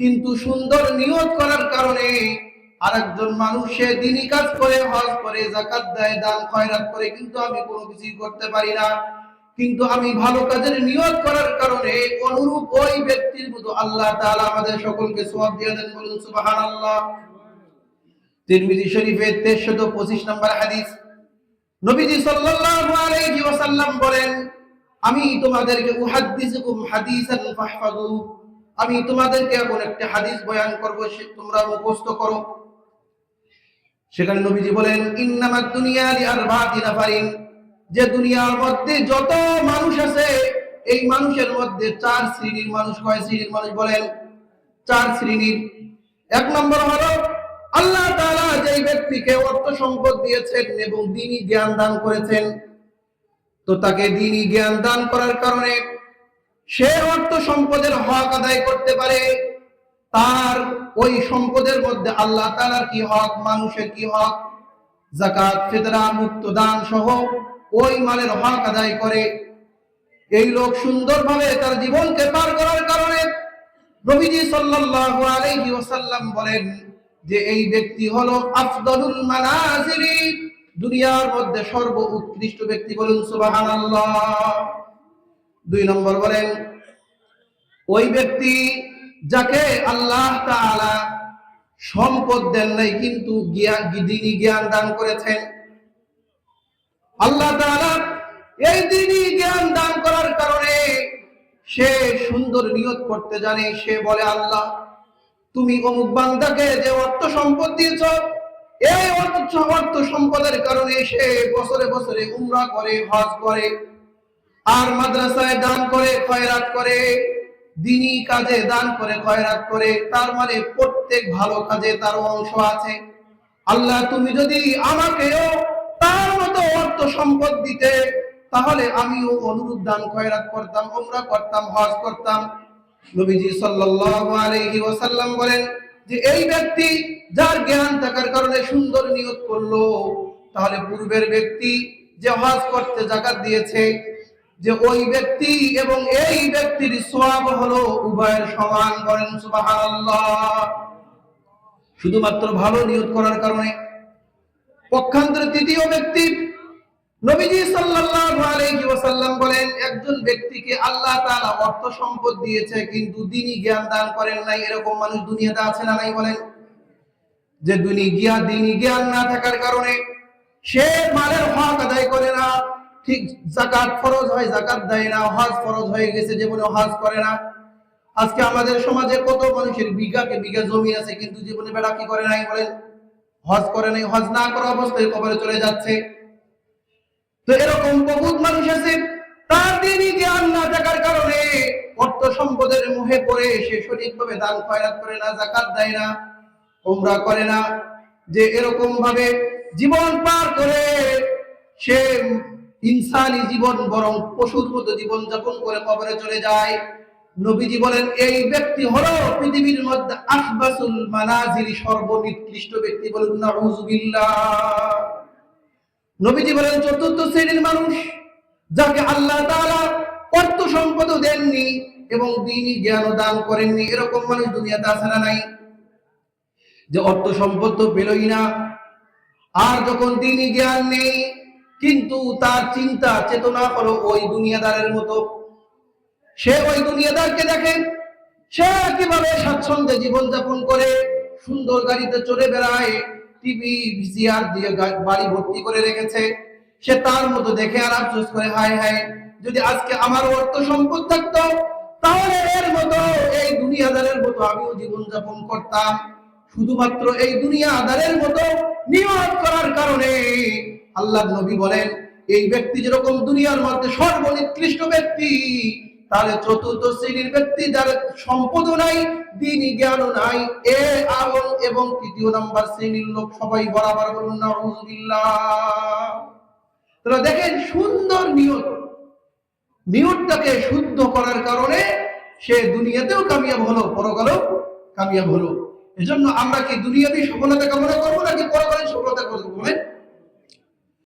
কিন্তু সুন্দর নিয়ত করার কারণে আরেকজন মানুষ সে দিনই কাজ করে, হজ করে জাকাত দেয়, দান, খয়রাত করে, কিন্তু আমি কোনো কিছুই করতে পারি না। কিন্তু আমি ভালো কাজের নিয়ত করার কারণে অনুরূপ ওই ব্যক্তির মতো আল্লাহ তাআলা আমাদের সকলকে সওয়াব দিয়ে দেন বলুন, সুবহানাল্লাহ। তিরমিজি শরীফের 1325 নম্বর হাদিস। নবীজি সাল্লাল্লাহু আলাইহি ওয়াসাল্লাম বলেন, আমি তোমাদেরকে উহাদ্দিসুকুম হাদিসান ফাহফাযু। আমি তোমাদেরকে এমন একটা হাদিস বয়ান করব তোমরা মুখস্থ করো। সেখানে নবীজি বলেন, ইন্নামাদ দুনিয়া লিআরবাতি নাফারিন। যে দুনিয়ার মধ্যে যত মানুষ আছে, এই মানুষের মধ্যে চার শ্রেণির মানুষ, কয় শ্রেণির মানুষ বলেন? চার শ্রেণির। এক নম্বর হলো, আল্লাহ তাআলা যেই ব্যক্তিকে অর্থ সম্পদ দিয়েছেন এবং দিনই জ্ঞান দান করেছেন, তো তাকে দিনই জ্ঞান দান করার কারণে সে অর্থ সম্পদের হক আদায় করতে পারে। তার ওই সম্পদের মধ্যে আল্লাহ তাআলার কি হক, মানুষের কি হক জাকাত ফিতরা মুক্ত দান সহ ওই মালের হক আদায় করে। এই লোক সুন্দরভাবে তার জীবনকে পার করার কারণে নবীজি সাল্লাল্লাহু আলাইহি ওয়াসাল্লাম বলেন যে এই ব্যক্তি হলো আফদলুল মানাজিলি দুনিয়ার মধ্যে সর্ব উৎকৃষ্ট ব্যক্তি বলুন সুবহানাল্লাহ। দুই নম্বর বলেন, ওই ব্যক্তি যাকে আল্লাহ সম্পদ দেন নাই, কিন্তু জ্ঞান দিনী দান করেছেন, আল্লাহ এই দিনই জ্ঞান দান করার কারণে সে সুন্দর নিয়ত করতে জানে, সে বলে, আল্লাহ, তুমি অমুক বান্দাকে যে অর্থ সম্পদ দিয়েছ, এই অর্থ অর্থ সম্পদের কারণে সে বছরে বছরে উমরা করে, হজ করে আর মাদ্রাসায় দান করে, খয়রাত করে দিনী কাজে দান করে, খয়রাত করে, তার মানে প্রত্যেক ভালো কাজে তার অংশ আছে। আল্লাহ, তুমি যদি আমাকেও তার মতো অর্থ সম্পদ দিতে, তাহলে আমিও অনুরূপ দান, খয়রাত করতাম, উমরা করতাম, হজ করতাম। নবীজি সাল্লাল্লাহু আলাইহি ওয়াসাল্লাম বলেন যে, এই ব্যক্তি যার জ্ঞান থাকার কারণে সুন্দর নিয়ত করল, তাহলে পূর্বের ব্যক্তি যে হজ করতে জাকাত দিয়েছে যে ওই ব্যক্তি এবং এই ব্যক্তির সওয়াব হলো উভয়ের সমান সুবহানাল্লাহ। শুধুমাত্র ভালো নিয়ত করার কারণে। পক্ষান্তরে তৃতীয় ব্যক্তি নবীজি সাল্লাল্লাহু আলাইহি ওয়াসাল্লাম বলেন, একজন ব্যক্তিকে আল্লাহ তাআলা অর্থ সম্পদ দিয়েছে, কিন্তু দিনই জ্ঞান দান করেন নাই, এরকম মানুষ দুনিয়াতে আছে না নাই বলেন। যে দুনি জ্ঞান দিনই জ্ঞান না থাকার কারণে সে মালের হক আদায় করে না। ঠিক জাকাত ফরজ হয় জাকাত দেয় না, হজ ফরজ হয়ে গেছে জীবনে হজ করে না। আজকে আমাদের সমাজে কত মানুষের বিঘাকে বিঘা জমি আছে, কিন্তু জীবনে বেড়া কি করে নাই বলেন হজ করে নাই, হজ না করা অবস্থায় কবরে চলে যাচ্ছে। তো এরকম বহুত মানুষ আছে, তার দিনই জ্ঞান না থাকার কারণে অর্থ সম্পদের মুহে পড়ে সে সঠিকভাবে দান খয়রাত করে না জাকাত দেয় না, উমরা করে না। যে এরকম ভাবে জীবন পার করে সে ইনসানি জীবন বরং পশুর মতো জীবন যাপন করে কবরে চলে যায়। নবীজি বলেন, এই ব্যক্তি হলো পৃথিবীর মধ্যে আহবাসুল মানাজিল সর্বনিকৃষ্ট ব্যক্তি বলুন নাউজুবিল্লাহ নবীজি বলেন, চতুর্থ শ্রেণির মানুষ, যাকে আল্লাহ তাআলা অর্থ সম্পদও দেননি এবং দিনই জ্ঞানও দান করেননি, এরকম মানুষ দুনিয়াতে আছে না নাই? যে অর্থ সম্পদ তো পেলই না। আর যখন দিনই জ্ঞান নেই কিন্তু তার চিন্তা, চেতনা হলো ওই দুনিয়াদারের মতো। সে ওই দুনিয়াদারকে দেখে, সে কীভাবে স্বাচ্ছন্দ্যে জীবনযাপন করে, সুন্দর গাড়িতে চলে বেড়ায়, টিভি, ভিসিআর দিয়ে বাড়ি ভর্তি করে রেখেছে। সে তার মতো দেখে আর আফসোস করে, হায় হায়, যদি আজকে আমার অর্থ সম্পদ থাকতো, তাহলে এর মতো, এই দুনিয়াদারের মতো আমিও জীবনযাপন করতাম। শুধুমাত্র এই দুনিয়াদারের মতো নিয়ত করার কারণে আল্লাহ নবী বলেন, এই ব্যক্তি যেরকম দুনিয়ার মধ্যে সর্বনিকৃষ্ট ব্যক্তি, তাহলে চতুর্থ শ্রেণির ব্যক্তি যার সম্পদ নাই দিন জ্ঞানও নাই, এ আমল এবং তৃতীয় নাম্বার শ্রেণির লোক সবাই বরাবর বলুন, নাউজুবিল্লাহ। তাহলে দেখেন সুন্দর নিয়ত। নিয়তটাকে শুদ্ধ করার কারণে সে দুনিয়াতেও কামিয়াব হলো, পরকালেও কামিয়াব হলো। এজন্য আমরা কি দুনিয়াবি সফলতা কামনা করব নাকি পরকালীন সফলতা করব বলেন?